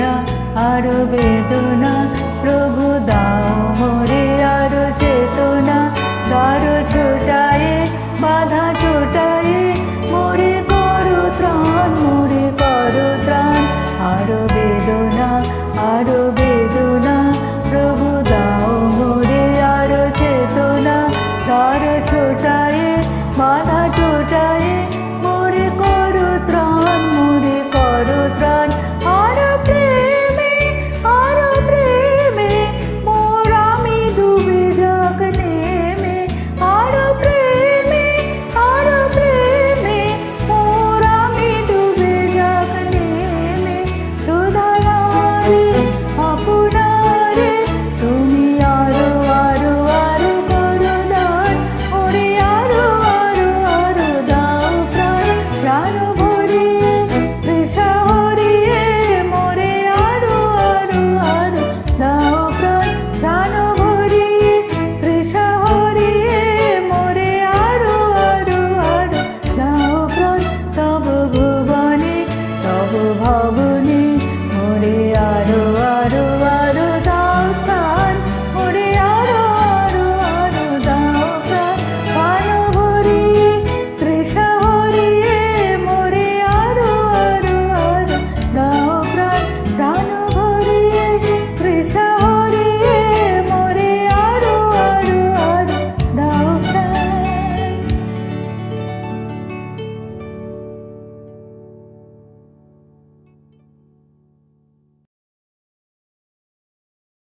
বেদনা আরও বেদনা। প্রভু দাও মোরে আরও চেতনা। ধরো ছোটায় বাধা